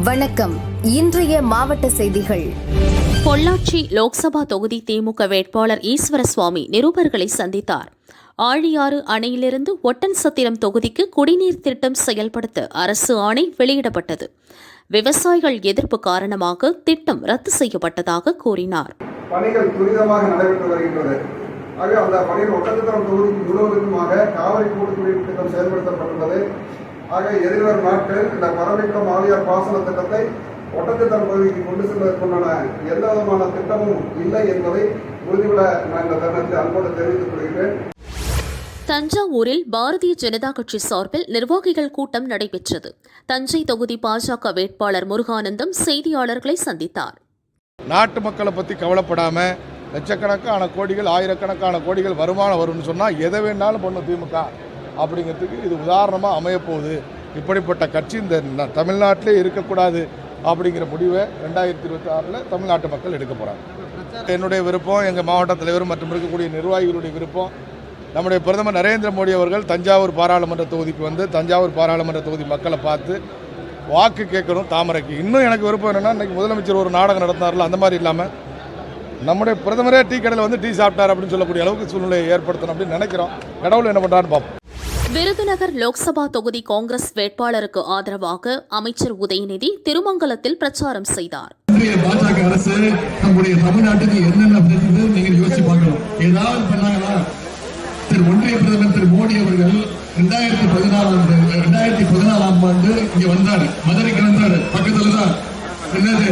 வணக்கம். இன்றைய மாவட்ட செய்திகள். பொள்ளாச்சி லோக்சபா தொகுதி திமுக வேட்பாளர் ஈஸ்வரசுவாமி நிருபர்களை சந்தித்தார். ஆழியாறு அணையிலிருந்து ஒட்டன் சத்திரம் தொகுதிக்கு குடிநீர் திட்டம் செயல்படுத்த அரசு ஆணை வெளியிடப்பட்டது. விவசாயிகள் எதிர்ப்பு காரணமாக திட்டம் ரத்து செய்யப்பட்டதாக கூறினார். பணிகள் துரிதமாக நடைபெற்று வருகின்றது. ஆக அந்த பணிகள் ஒட்டத்திரம் தொகுதி முழுவதுமாக காவிரி கூட்டு குடிநீர் திட்டம் செயல்படுத்தப்பட்டுள்ளது. ஆக எதிர்வரும் நாட்களில் இந்த பறவைக்குளம் ஆலியார் பாசன திட்டத்தை ஒட்டத்திட்டம் பகுதிக்கு கொண்டு செல்வதற்குண்டான எந்த விதமான திட்டமும் இல்லை என்பதை உறுதிபட நான் இந்த தருணத்தில் அன்போடு தெரிவித்துக் கொள்கிறேன். தஞ்சாவூரில் பாரதிய ஜனதா கட்சி சார்பில் நிர்வாகிகள் கூட்டம் நடைபெற்றது. தஞ்சை தொகுதி பாஜக வேட்பாளர் முருகானந்தம் செய்தியாளர்களை சந்தித்தார். நாட்டு மக்களை பற்றி கவலைப்படாமல் லட்சக்கணக்கான கோடிகள் ஆயிரக்கணக்கான கோடிகள் வருமானம் வரும்னு சொன்னால் எதை வேணாலும் பண்ணும் திமுக. அப்படிங்கிறதுக்கு இது உதாரணமாக அமையப்போகுது. இப்படிப்பட்ட கட்சி இந்த தமிழ்நாட்டிலே இருக்கக்கூடாது அப்படிங்கிற முடிவை ரெண்டாயிரத்தி இருபத்தி ஆறில் தமிழ்நாட்டு மக்கள் எடுக்க போகிறாங்க என்னுடைய விருப்பம் எங்கள் மாவட்ட தலைவர் மற்றும் இருக்கக்கூடிய நிர்வாகிகளுடைய விருப்பம் நம்முடைய பிரதமர் நரேந்திர மோடி அவர்கள் தஞ்சாவூர் பாராளுமன்ற தொகுதிக்கு வந்து தஞ்சாவூர் பாராளுமன்ற தொகுதி மக்களை பார்த்து வாக்கு கேட்கணும் தாமரைக்கு. இன்னும் எனக்கு விருப்பம் என்னென்னா இன்றைக்கி முதலமைச்சர் ஒரு நாடகம் நடத்தினார்ல அந்த மாதிரி இல்லாமல் நம்முடைய பிரதமரே டீ கடையில் வந்து டீ சாப்பிட்டார் அப்படின்னு சொல்லக்கூடிய அளவுக்கு சூழ்நிலையை ஏற்படுத்தணும் அப்படின்னு நினைக்கிறோம். கடவுள் என்ன பண்ணுறான்னு பார்ப்போம். விருதுநகர் லோக்சபா தொகுதி காங்கிரஸ் வேட்பாளருக்கு ஆதரவாக அமைச்சர் உதயநிதி திருமங்கலத்தில் பிரச்சாரம் செய்தார். பாஜக அரசு நம்முடைய தமிழ்நாட்டுக்கு என்னென்ன செஞ்சது நீங்க யோசிச்சு பார்க்கணும். ஏதாவது பண்ணாங்களா? திரு ஒன்றிய பிரதமர் திரு மோடி அவர்கள் ரெண்டாயிரத்தி பதினாலாம் ரெண்டாயிரத்தி பதினாலாம் ஆண்டு இங்க வந்தாரு. மதுரைக்கு வந்தாரு. பக்கத்துல தான். என்னது?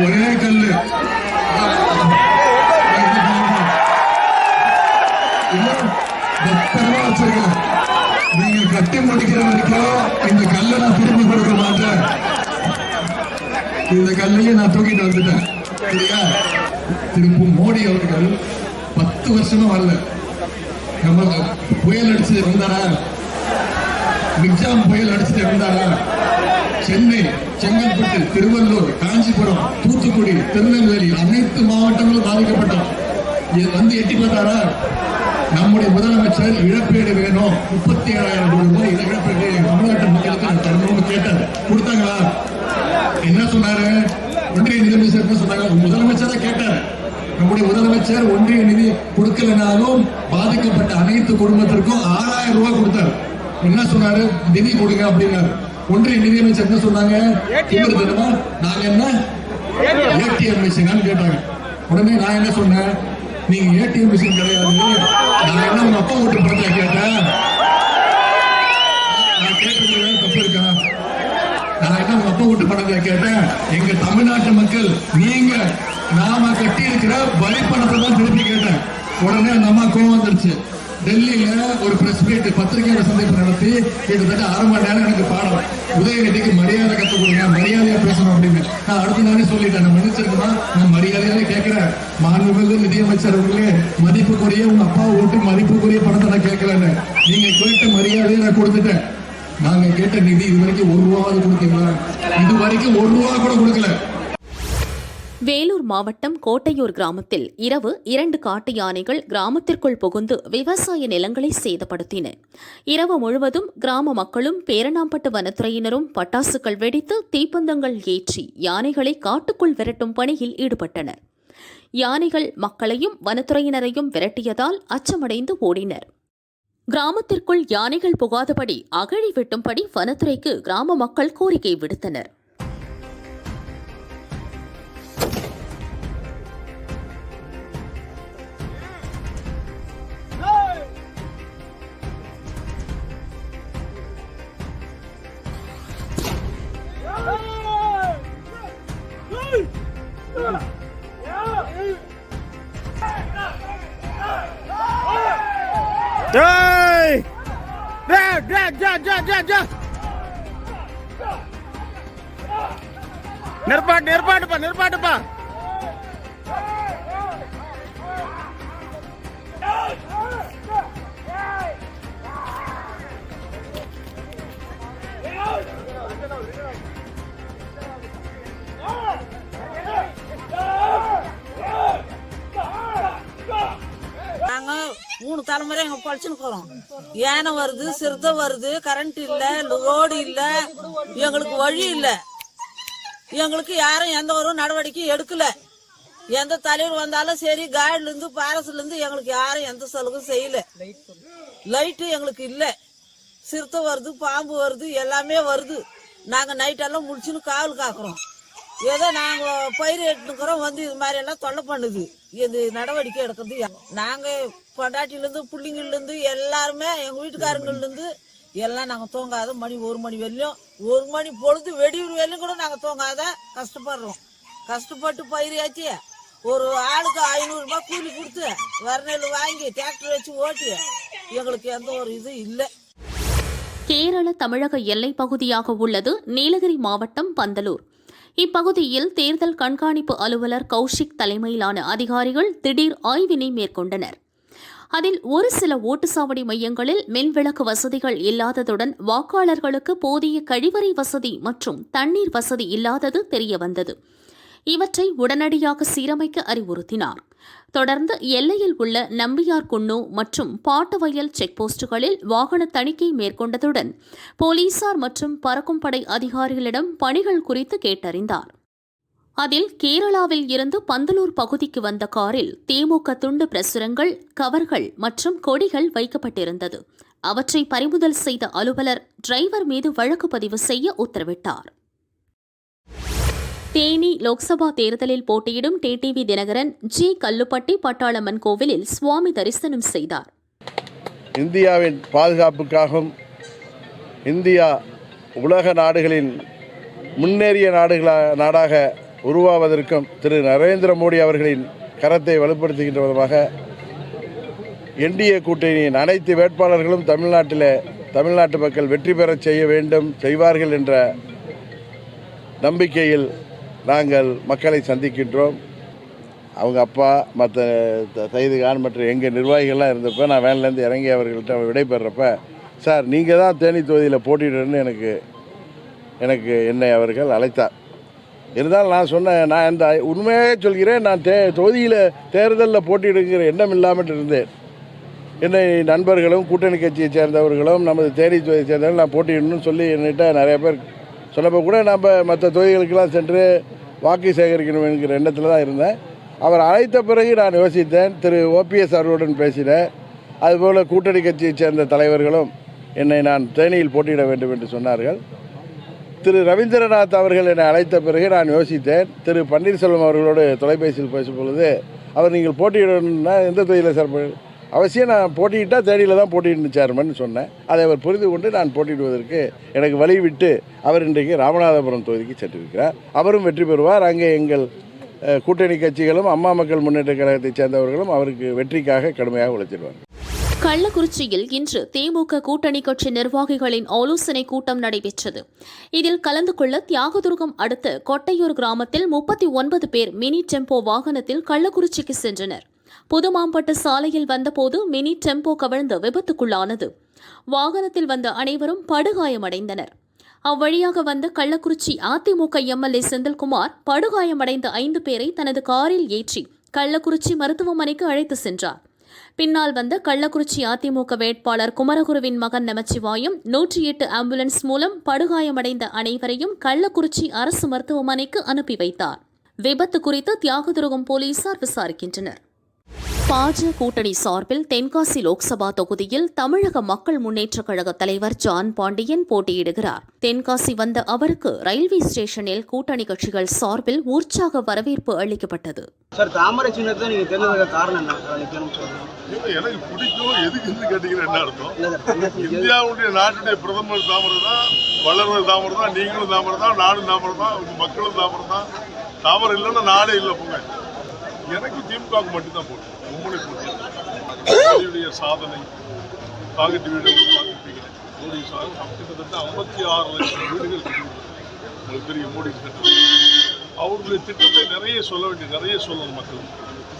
ஒரே கல்லு. பத்திரமா வச்சிருக்கேன் நீங்க கட்டி முடிக்கிற வரைக்கும் இந்த கல்லை நான் திரும்பி கொடுக்க மாட்டேன். இந்த கல்லையும் நான் தூக்கிட்டு வந்துட்டேன். சரியா? திரும்ப மோடி அவர்கள் பத்து வருஷமா வரல. நம்ம புயல் அடிச்சு இருந்தாரா மிக்ஜாம் புயல் அடிச்சுட்டு இருந்தாரா சென்னை செங்கல்பட்டு திருவள்ளூர் காஞ்சிபுரம் தூத்துக்குடி திருநெல்வேலி அனைத்து மாவட்டங்களும் பாதிக்கப்பட்டோம். வந்து எட்டி பார்த்தாரா? நம்முடைய முதலமைச்சர் இழப்பீடு வேணும். முப்பத்தி ஏழாயிரம் கோடி ரூபாய் இழப்பீடு தமிழ்நாட்டு மக்களுக்கு நான் தரணும்னு கேட்டார். கொடுத்தாங்களா? என்ன சொன்னாரு? ஒன்றிய நிதியமைச்சர் என்ன சொன்னாங்க? முதலமைச்சர் தான் கேட்டார். நம்முடைய முதலமைச்சர் ஒன்றிய நிதி கொடுக்கலனாலும் பாதிக்கப்பட்ட அனைத்து குடும்பத்திற்கும் ஆறாயிரம் ரூபாய் கொடுத்தார். என்ன சொன்னாரு? நிதி கொடுங்க அப்படின்னாரு. ஒன்றிய நிதியமைச்சர் என்ன சொன்னாங்க? திமிரு தினமா நாங்க என்ன? ஏடிஎம். மிஷினான்னு கேட்டாங்க. உடனே நான் என்ன சொன்னேன்? நீங்க ஏடிஎம் மிஷின் கிடையாது. நான் என்ன உங்க அப்பா வீட்டு படத்தை கேட்டேன்? நான் கேட்டதுல தப்பு இருக்கா? நான் என்ன உங்க அப்பா வீட்டு படத்தை கேட்டேன்? எங்க தமிழ்நாட்டு மக்கள் நீங்க நாம கட்டி இருக்கிற வரி பணத்தை தான் திருப்பி கேட்டேன். உடனே அந்த அம்மா கோவம் வந்துருச்சு. டெல்லியில ஒரு பிரஸ் மீட் பத்திரிகையாளர் சந்திப்பு நடத்தி கிட்டத்தட்ட அரை மணி நேரம் எனக்கு பாடம். உதயநிதிக்கு மரியாதை கற்றுக் கொடுங்க மரியாதையா பேசணும் அப்படின்னு. நான் அடுத்த நாளே சொல்லிட்டேன் நான் மன்னிச்சிருக்கா நான் மரியாதையாலே கேட்கிறேன். மாண்புமிகு நிதியமைச்சர் அவர்களே மதிப்புக்குரிய உங்க அப்பா ஓட்டு மதிப்புக்குரிய பணத்தை நான் கேட்கலன்னு. நீங்க கேட்ட மரியாதையை நான் கொடுத்துட்டேன். நாங்க கேட்ட நிதி இது வரைக்கும் ஒரு ரூபாவது கொடுத்தீங்களா? இது வரைக்கும் ஒரு ரூபா கூட கொடுக்கல. வேலூர் மாவட்டம் கோட்டையூர் கிராமத்தில் இரவு இரண்டு காட்டு யானைகள் கிராமத்திற்குள் புகுந்து விவசாய நிலங்களை சேதப்படுத்தின. இரவு முழுவதும் கிராம மக்களும் பேரணாம்பட்டு வனத்துறையினரும் பட்டாசுகள் வெடித்து தீப்பந்தங்கள் ஏற்றி யானைகளை காட்டுக்குள் விரட்டும் பணியில் ஈடுபட்டனர். யானைகள் மக்களையும் வனத்துறையினரையும் விரட்டியதால் அச்சமடைந்து ஓடினர். கிராமத்திற்குள் யானைகள் புகாதபடி அகழி வெட்டும்படி வனத்துறைக்கு கிராம மக்கள் கோரிக்கை விடுத்தனர். Hey! Drag, drag, drag, drag, drag, drag. నిర్పాటు నిర్పాటుపా నిర్పాటుపా தலைமுறை எங்க பழிச்சுன்னு யானை வருது? சிறுத்தை வருது. கரண்ட் இல்ல ரோடு இல்ல. எங்களுக்கு வழி இல்ல. எங்களுக்கு யாரும் எந்த ஒரு நடவடிக்கையும் எடுக்கல. எந்த தலைவர் வந்தாலும் சரி காய்டுல இருந்து பாரஸ்ல இருந்து எங்களுக்கு யாரும் எந்த செலவும் செய்யல. லைட்டு எங்களுக்கு இல்ல. சிறுத்தை வருது பாம்பு வருது எல்லாமே வருது. நாங்க நைட்டெல்லாம் முடிச்சுன்னு காவல் காக்குறோம். ஏதோ நாங்கள் பயிர் எடுத்துக்கிறோம் வந்து இது மாதிரி எல்லாம் தொல்லை பண்ணுது. இது நடவடிக்கை எடுக்கிறது நாங்கள் நாங்க பிள்ளைங்கள்லேருந்து எல்லாருமே எங்கள் வீட்டுக்காரங்கள்லேருந்து எல்லாம் நாங்கள் தூங்காத மணி ஒரு மணி வரையும் ஒரு மணி பொழுது வெடியூர் வரலையும் கூட நாங்கள் தூங்காத கஷ்டப்படுறோம். கஷ்டப்பட்டு பயிர் ஏற்றி ஒரு ஆளுக்கு ஐநூறுரூபா கூலி கொடுத்து வரநெல் வாங்கி டிராக்டர் வச்சு ஓட்டி எங்களுக்கு எந்த ஒரு இது இல்லை. கேரள தமிழக எல்லைப் பகுதியாக உள்ளது நீலகிரி மாவட்டம் பந்தலூர். இப்பகுதியில் தேர்தல் கண்காணிப்பு அலுவலர் கௌஷிக் தலைமையிலான அதிகாரிகள் திடீர் ஆய்வினை மேற்கொண்டனர். அதில் ஒரு சில ஓட்டுச்சாவடி மையங்களில் மின்விளக்கு வசதிகள் இல்லாததுடன் வாக்காளர்களுக்கு போதிய கழிவறை வசதி மற்றும் தண்ணீர் வசதி இல்லாதது தெரியவந்தது. இவற்றை உடனடியாக சீரமைக்க அறிவுறுத்தினார். தொடர்ந்து எல்லையில் உள்ள நம்பியார் குன்னு மற்றும் பாட்டவயல் செக் போஸ்டுகளில் வாகன தணிக்கை மேற்கொண்டதுடன் போலீசார் மற்றும் பறக்கும் படை அதிகாரிகளிடம் பணிகள் குறித்து கேட்டறிந்தார். அதில் கேரளாவில் இருந்து பந்தலூர் பகுதிக்கு வந்த காரில் திமுக துண்டு பிரசுரங்கள் கவர்கள் மற்றும் கொடிகள் வைக்கப்பட்டிருந்தது. அவற்றை பறிமுதல் செய்த அலுவலர் டிரைவர் மீது வழக்கு பதிவு செய்ய உத்தரவிட்டார். தேனி லோக்சபா தேர்தலில் போட்டியிடும் டிடிவி தினகரன் ஜி கல்லுப்பட்டி பட்டாளம்மன் கோவிலில் சுவாமி தரிசனம் செய்தார். இந்தியாவின் பாதுகாப்புக்காகவும் இந்தியா உலக நாடுகளின் முன்னேறிய நாடுகளா நாடாக உருவாவதற்கும் திரு நரேந்திர மோடி அவர்களின் கரத்தை வலுப்படுத்துகின்ற விதமாக என்டிஏ கூட்டணியின் அனைத்து வேட்பாளர்களும் தமிழ்நாட்டில் தமிழ்நாட்டு மக்கள் வெற்றி பெறச் செய்ய வேண்டும் செய்வார்கள் என்ற நம்பிக்கையில் நாங்கள் மக்களை சந்திக்கின்றோம். அவங்க அப்பா மற்ற சைதுகான் மற்றும் எங்கள் நிர்வாகிகள்லாம் இருந்தப்போ நான் வேன்லேருந்து இறங்கி அவர்கள்ட்ட விடைபெறப்ப சார் நீங்கள் தான் தேனி தொகுதியில் போட்டிடுறேன்னு எனக்கு எனக்கு என்னை அவர்கள் அழைத்தார். இருந்தாலும் நான் சொன்னேன் நான் இந்த உண்மையாக சொல்கிறேன் நான் தே தொகுதியில் தேர்தலில் போட்டியிடுங்கிற எண்ணம் இல்லாமல் இருந்தேன். என்னை நண்பர்களும் கூட்டணி கட்சியை சேர்ந்தவர்களும் நமது தேனி தொகுதியை சேர்ந்தவர்கள் நான் போட்டியிடணும்னு சொல்லி என்கிட்ட நிறைய பேர் சொன்னப்போ கூட நம்ம மற்ற தொகுதிகளுக்கெல்லாம் சென்று வாக்கு சேகரிக்கணும் என்கிற எண்ணத்தில் தான் இருந்தேன். அவர் அழைத்த பிறகு நான் யோசித்தேன் திரு. ஓபிஎஸ் அவர்களுடன் பேசினேன் அதுபோல் கூட்டணி கட்சியைச் சேர்ந்த தலைவர்களும் என்னை நான் தேனியில் போட்டியிட வேண்டும் என்று சொன்னார்கள். திரு. ரவீந்திரநாத் அவர்கள் என்னை அழைத்த பிறகு நான் யோசித்தேன் திரு. பன்னீர்செல்வம் அவர்களோடு தொலைபேசியில் பேசும் பொழுது அவர் நீங்கள் போட்டியிடணும்னா எந்த தொகுதியில் சார் அவசியம் நான் போட்டியிட்டால் தேடியில் தான் போட்டியிடணும் சேர்மன் சொன்னேன். அதை அவர் புரிந்து கொண்டு நான் போட்டியிடுவதற்கு எனக்கு வழி விட்டு அவர் இன்றைக்கு ராமநாதபுரம் தொகுதிக்கு சென்றிருக்கிறார். அவரும் வெற்றி பெறுவார். அங்கே எங்கள் கூட்டணி கட்சிகளும் அம்மா மக்கள் முன்னேற்ற கழகத்தைச் சேர்ந்தவர்களும் அவருக்கு வெற்றிக்காக கடுமையாக உழைச்சிடுவார் கள்ளக்குறிச்சியில் இன்று திமுக கூட்டணி கட்சி நிர்வாகிகளின் ஆலோசனைக் கூட்டம் நடைபெற்றது. இதில் கலந்து கொள்ள தியாகதுர்கம் அடுத்த கொட்டையூர் கிராமத்தில் முப்பத்தி ஒன்பது பேர் மினி டெம்போ வாகனத்தில் கள்ளக்குறிச்சிக்கு சென்றனர். புதுமாம்பட்டு சாலையில் வந்தபோது மினி டெம்போ கவிழ்ந்து விபத்துக்குள்ளானது. வாகனத்தில் வந்த அனைவரும் படுகாயமடைந்தனர். அவ்வழியாக வந்த கள்ளக்குறிச்சி அதிமுக எம்எல்ஏ செந்தில்குமார் படுகாயமடைந்த ஐந்து பேரை தனது காரில் ஏற்றி கள்ளக்குறிச்சி மருத்துவமனைக்கு அழைத்து சென்றார். பின்னால் வந்த கள்ளக்குறிச்சி அதிமுக வேட்பாளர் குமரகுருவின் மகன் நமச்சிவாயும் நூற்றி எட்டு ஆம்புலன்ஸ் மூலம் படுகாயமடைந்த அனைவரையும் கள்ளக்குறிச்சி அரசு மருத்துவமனைக்கு அனுப்பி வைத்தார். விபத்து குறித்து தியாகதுருகம் போலீசார் விசாரிக்கின்றனர். பாஜ கூட்டணி சார்பில் தென்காசி லோக்சபா தொகுதியில் தமிழக மக்கள் முன்னேற்றக் கழக தலைவர் ஜான் பாண்டியன் போட்டியிடுகிறார். தென்காசி வந்த அவருக்கு ரயில்வே ஸ்டேஷனில் கூட்டணி கட்சிகள் சார்பில் உற்சாக வரவேற்பு அளிக்கப்பட்டது. எனக்கு பிடிக்கும். எதுக்கு இருந்து கேட்டீங்கன்னா என்ன அர்த்தம்? இல்ல சார், என்ன செஞ்சு- இந்தியாவுடைய நாட்டுடைய பிரதமர் தாமரை தான் வளர்வர் தாமரை தான் நீங்களும் தாமரை தான் நானும் தாமரை தான் மக்களும் தாமரை தான். தாமரை இல்லைன்னா நாடே இல்லை போங்க. எனக்கு திமுகவுக்கு மட்டும்தான் போட்டு. உங்களுடைய மோடியுடைய சாதனை. காகிட்டு வீடு பார்த்துருப்பீங்க மோடி சாதனை கிட்டத்தட்ட ஐம்பத்தி ஆறு லட்சம் வீடுகள் உங்களுக்கு தெரியும் மோடி திட்டம் அவருடைய திட்டத்தை நிறைய சொல்ல வேண்டிய நிறைய சொல்லணும் மக்கள்.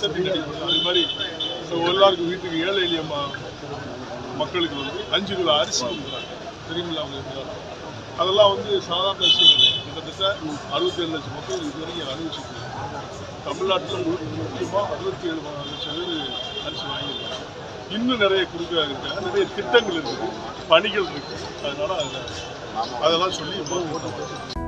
திட்டத்தை அது மாதிரி எல்லாருக்கும் வீட்டுக்கு ஏழை எளிய மக்களுக்கு வந்து அஞ்சு கிலோ அரிசி கொடுக்குறாங்க. தெரியுமில்ல அவங்க அதெல்லாம் வந்து சாதாரண விஷயம் இல்லை. கிட்டத்தட்ட அறுபத்தேழு லட்சம் மக்கள் இது வரைக்கும் அனுபவிச்சுட்டு தமிழ்நாட்டில் முக்கியமாக அறுபத்தி ஏழு லட்சம் பேர் அரிசி வாங்கியிருக்காங்க. இன்னும் நிறைய கொடுக்குறாங்க இருக்காங்க நிறைய திட்டங்கள் இருக்குது பணிகள் இருக்குது அதனால் அதெல்லாம் சொல்லி இப்போ ஓட்டம் போட்டு